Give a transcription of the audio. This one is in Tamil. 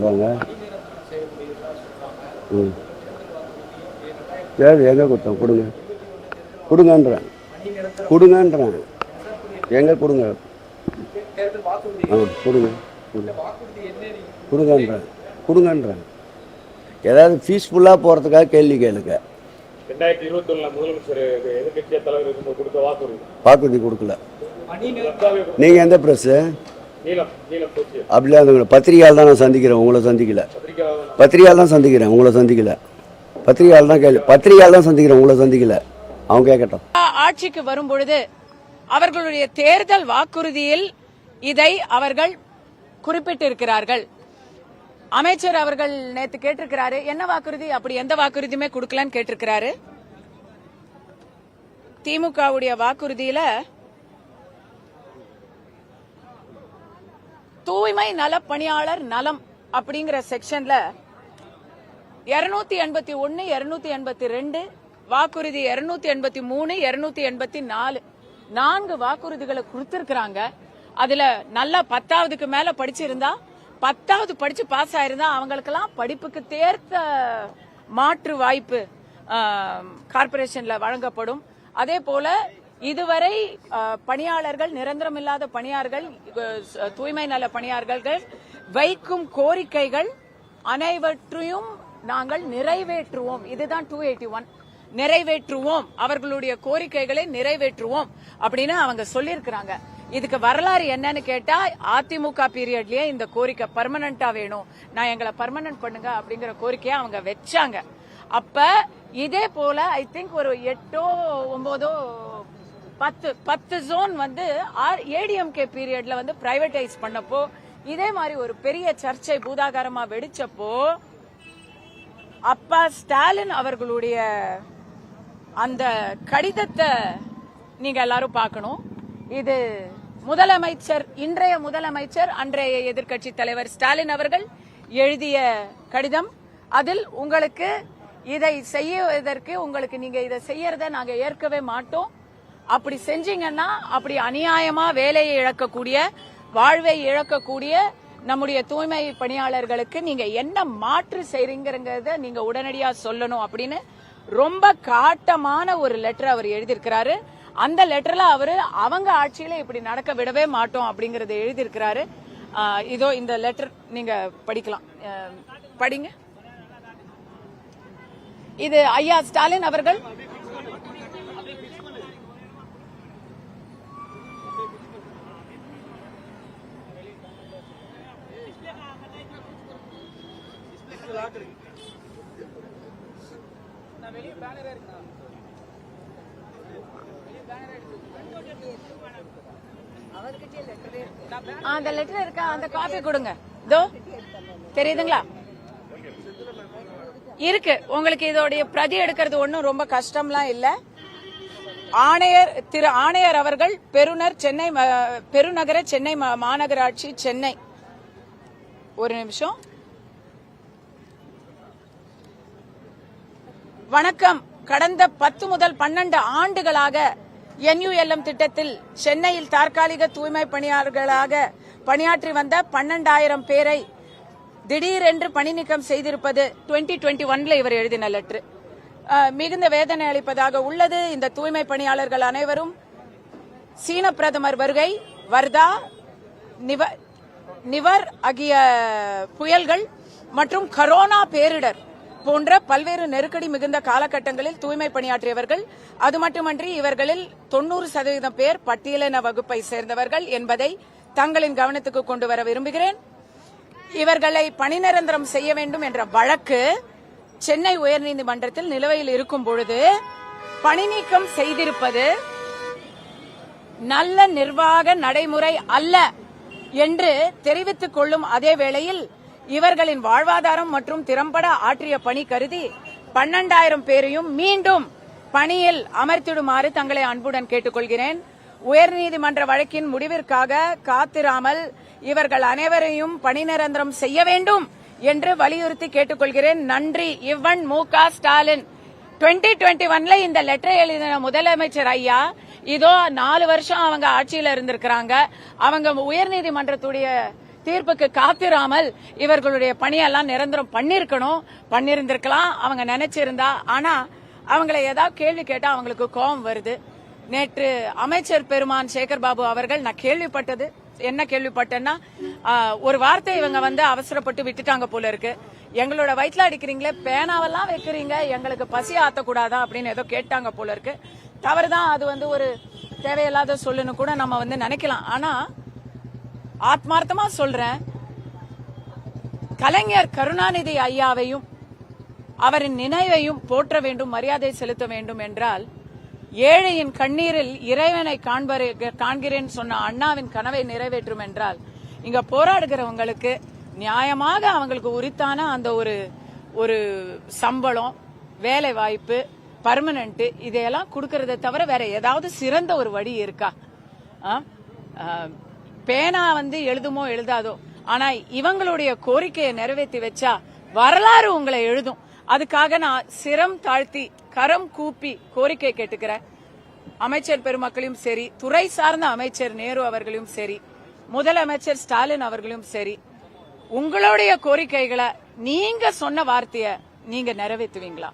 சொல்கிறாங்க ம். சரி எங்கே கொடுத்தோம் கொடுங்க. கொடுங்கன்றேன். கொடுங்கன்றேன். எங்கே கொடுங்க? ஆ கொடுங்க. கொடுங்க. கொடுங்கன்றேன். கொடுங்கன்றேன். ஏதாவது பீஸ்ஃபுல்லாக போகிறதுக்காக கேள்வி கேளுங்க. ரெண்டாயிரத்தி இருபத்தி ஒண்ணுல முதலமைச்சர் எதிர்கட்சியா தலைவர் இருக்கும்போது கொடுத்த வாக்குறுதி. வாக்குறுதி கொடுக்கல. நீங்கள் எந்த ப்ரெஸ்ஸு அப்படிலாம் இருந்தவங்கள பத்திரிகையால் தான் நான் சந்திக்கிறேன். உங்களை சந்திக்கல. பத்திரிகையால் தான் சந்திக்கிறேன். உங்களை சந்திக்கல. பத்திரிகையால் தான் கேள்வி பத்திரிகையால் தான் சந்திக்கிறேன். உங்களை சந்திக்கல. அவங்க கேட்கட்டும். ஆட்சிக்கு வரும் பொழுது அவர்களுடைய தேர்தல் வாக்குறுதியில் இதை அவர்கள் குறிப்பிட்டிருக்கிறார்கள். அமைச்சர் அவர்கள் நேத்து கேட்டிருக்கிறாரு. என்ன வாக்குறுதி? அப்படி எந்த வாக்குறுதியுமே கொடுக்கலன்னு கேட்டிருக்கிறாரு. திமுகவுடைய வாக்குறுதியில தூய்மை நல பணியாளர் நலம் அப்படிங்கிற செக்ஷன்ல இருநூத்தி எண்பத்தி ஒன்னு இருநூத்தி எண்பத்தி ரெண்டு வாக்குறுதி இருநூத்தி எண்பத்தி மூணு இருநூத்தி எண்பத்தி நாலு. நான்கு வாக்குறுதிகளை கொடுத்திருக்கிறாங்க. அதுல நல்லா பத்தாவதுக்கு மேல படிச்சிருந்தா பத்தாவது படிச்சு பாஸ் ஆயிருந்தா அவங்களுக்கெல்லாம் படிப்புக்கு தேர்த்த மாற்று வாய்ப்பு கார்பரேஷன்ல வழங்கப்படும். அதே போல இதுவரை பணியாளர்கள் நிரந்தரமில்லாத பணியாளர்கள் தூய்மை நல பணியாளர்கள் வைக்கும் கோரிக்கைகள் அனைவற்றையும் நாங்கள் நிறைவேற்றுவோம். இதுதான் டூ எயிட்டி ஒன் நிறைவேற்றுவோம். அவர்களுடைய கோரிக்கைகளை நிறைவேற்றுவோம் அப்படின்னு அவங்க சொல்லியிருக்கிறாங்க. இதுக்கு வரலாறு என்னன்னு கேட்டா அதிமுக பீரியட்லயே இந்த கோரிக்கை பர்மனண்டா வேணும். நான் எங்களை பர்மனன்ட் பண்ணுங்க அப்படிங்கிற கோரிக்கையை அவங்க வச்சாங்க. அப்ப இதே போல ஐ திங்க் ஒரு எட்டோ ஒன்பதோ பத்து பத்து ஜோன் வந்து ஏடிஎம்கே பீரியட்ல வந்து பிரைவேடைஸ் பண்ணப்போ இதே மாதிரி ஒரு பெரிய சர்ச்சை பூதாகாரமா வெடிச்சப்போ அப்பா ஸ்டாலின் அவர்களுடைய அந்த கடிதத்தை நீங்க எல்லாரும் பார்க்கணும். இது முதலமைச்சர் இன்றைய முதலமைச்சர் அன்றைய எதிர்க்கட்சி தலைவர் ஸ்டாலின் அவர்கள் எழுதிய கடிதம். அதில் உங்களுக்கு இதை செய்வதற்கு உங்களுக்கு நீங்க இதை செய்யறத நாங்க ஏற்கவே மாட்டோம். அப்படி செஞ்சீங்கன்னா அப்படி அநியாயமா வேலையை இழக்கக்கூடிய வாழ்வை இழக்கக்கூடிய நம்முடைய தூய்மை பணியாளர்களுக்கு நீங்க என்ன மாற்று செய்றீங்கிறத நீங்க உடனடியா சொல்லணும் அப்படின்னு ரொம்ப காட்டமான ஒரு லெட்டர் அவர் எழுதியிருக்கிறாரு. அந்த லெட்டர்ல அவரு அவங்க ஆட்சியில இப்படி நடக்க விடவே மாட்டோம் அப்படிங்கறத எழுதியிருக்கிறாரு. இதோ இந்த லெட்டர் நீங்க படிக்கலாம். படிங்க. இது ஐயா ஸ்டாலின் அவர்கள். அந்த லெட்டர் இருக்கா? அந்த காப்பி கொடுங்க. இதோ தெரியுதுங்களா? இருக்கு. உங்களுக்கு இதோடைய பிரதி எடுக்கிறது ஒன்றும் ரொம்ப கஷ்டம்லாம் இல்ல. ஆணையர் திரு ஆணையர் அவர்கள் பெருநர் சென்னை ம- பெருநகர சென்னை மா- மாநகராட்சி சென்னை. ஒரு நிமிஷம். வணக்கம். கடந்த பத்து முதல் பன்னெண்டு ஆண்டுகளாக என்யூஎல்எம் திட்டத்தில் சென்னையில் தற்காலிக தூய்மை பணியாளர்களாக பணியாற்றி வந்த பன்னெண்டாயிரம் பேரை திடீரென்று பணி நீக்கம் செய்திருப்பது 2021 டுவெண்ட்டி ஒன்ல இவர் எழுதின லெட்ரு மிகுந்த வேதனை அளிப்பதாக உள்ளது. இந்த தூய்மை பணியாளர்கள் அனைவரும் சீன பிரதமர் வருகை வர்தா நிவர் ஆகிய புயல்கள் மற்றும் கரோனா பேரிடர் போன்ற பல்வேறு நெருக்கடி மிகுந்த காலகட்டங்களில் தூய்மை பணியாற்றியவர்கள் அது மட்டுமன்றி இவர்களில் தொண்ணூறு சதவீதம் பேர் பட்டியலின வகுப்பை சேர்ந்தவர்கள் என்பதை தங்களின் கவனத்துக்கு கொண்டு வர விரும்புகிறேன். இவர்களை பணி நிரந்தரம் செய்ய வேண்டும் என்ற வழக்கு சென்னை உயர்நீதிமன்றத்தில் நிலுவையில் இருக்கும் பொழுது பணி நீக்கம் செய்திருப்பது நல்ல நிர்வாக நடைமுறை அல்ல என்று தெரிவித்துக் கொள்ளும் அதே வேளையில் இவர்களின் வாழ்வாதாரம் மற்றும் திறம்பட ஆற்றிய பணி கருதி பன்னெண்டாயிரம் பேரையும் மீண்டும் பணியில் அமர்த்திடுமாறு தங்களை அன்புடன் கேட்டுக்கொள்கிறேன். உயர்நீதிமன்ற வழக்கின் முடிவிற்காக காத்திராமல் இவர்கள் அனைவரையும் பணி நிரந்தரம் செய்ய வேண்டும் என்று வலியுறுத்தி கேட்டுக்கொள்கிறேன். நன்றி. இவன் மு க. ஸ்டாலின். 2021 டுவெண்ட்டி ஒன்ல இந்த லெட்டர் எழுதின முதலமைச்சர் ஐயா இதோ நாலு வருஷம் அவங்க ஆட்சியில இருந்திருக்கிறாங்க. அவங்க உயர்நீதிமன்றத்துடைய தீர்ப்புக்கு காத்திராமல் இவர்களுடைய பணியெல்லாம் நிரந்தரம் பண்ணிருக்கணும் பண்ணிருந்திருக்கலாம் அவங்க நினைச்சிருந்தா. ஆனா அவங்களை ஏதாவது கேள்வி கேட்டா அவங்களுக்கு கோபம் வருது. நேற்று அமைச்சர் பெருமான் சேகர் பாபு அவர்கள் நான் கேள்விப்பட்டது. என்ன கேள்விப்பட்டேன்னா ஒரு வார்த்தை இவங்க வந்து அவசரப்பட்டு விட்டுட்டாங்க போல இருக்கு. எங்களோட வயிற்றுல அடிக்கிறீங்களே பேனாவெல்லாம் வைக்கிறீங்க எங்களுக்கு பசி ஆத்தக்கூடாதா அப்படின்னு ஏதோ கேட்டாங்க போல இருக்கு. தவறுதான் அது வந்து ஒரு தேவையில்லாத சொல்லுன்னு கூட நம்ம வந்து நினைக்கலாம். ஆனா ஆத்மார்த்தமா சொல்றேன். கலைஞர் கருணாநிதி ஐயாவையும் அவரின் நினைவையும் போற்ற வேண்டும் மரியாதை செலுத்த வேண்டும் என்றால் ஏழையின் கண்ணீரில் இறைவனை காண்பரு காண்கிறேன் சொன்ன அண்ணாவின் கனவை நிறைவேற்றும் என்றால் இங்க போராடுகிறவங்களுக்கு நியாயமாக அவங்களுக்கு உரித்தான அந்த ஒரு ஒரு சம்பளம் வேலை வாய்ப்பு பர்மனன்ட் இதையெல்லாம் கொடுக்கறத தவிர வேற ஏதாவது சிறந்த ஒரு வழி இருக்கா? ஆ, பேனா வந்து எழுதுமோ எழுதாதோ. ஆனா இவங்களுடைய கோரிக்கையை நிறைவேற்றி வச்சா வரலாறு உங்களை எழுதும். அதுக்காக நான் சிரம் தாழ்த்தி கரம் கூப்பி கோரிக்கை கேட்டுக்கிறேன். அமைச்சர் பெருமக்களையும் சரி துறை சார்ந்த அமைச்சர் நேரு அவர்களையும் சரி முதலமைச்சர் ஸ்டாலின் அவர்களும் சரி உங்களுடைய கோரிக்கைகளை நீங்க சொன்ன வார்த்தைய நீங்க நிறைவேற்றுவீங்களா?